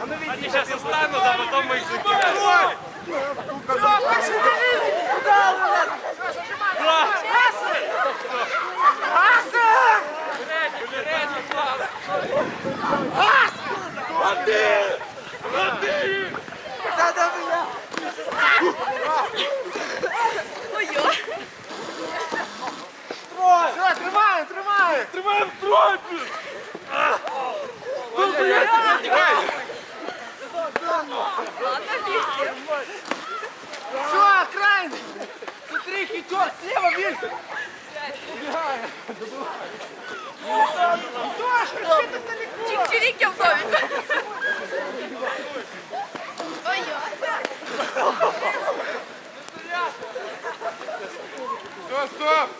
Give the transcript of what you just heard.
Вони зараз остануть, а потім ми їх закинемо. Тримаємо, тримаємо! Строй! Все, крайний! Смотри, хитер, слева, Вилька! Убегай! Тошка, что ты далеко? Чирики в домик. Ой-ой. Все, стоп!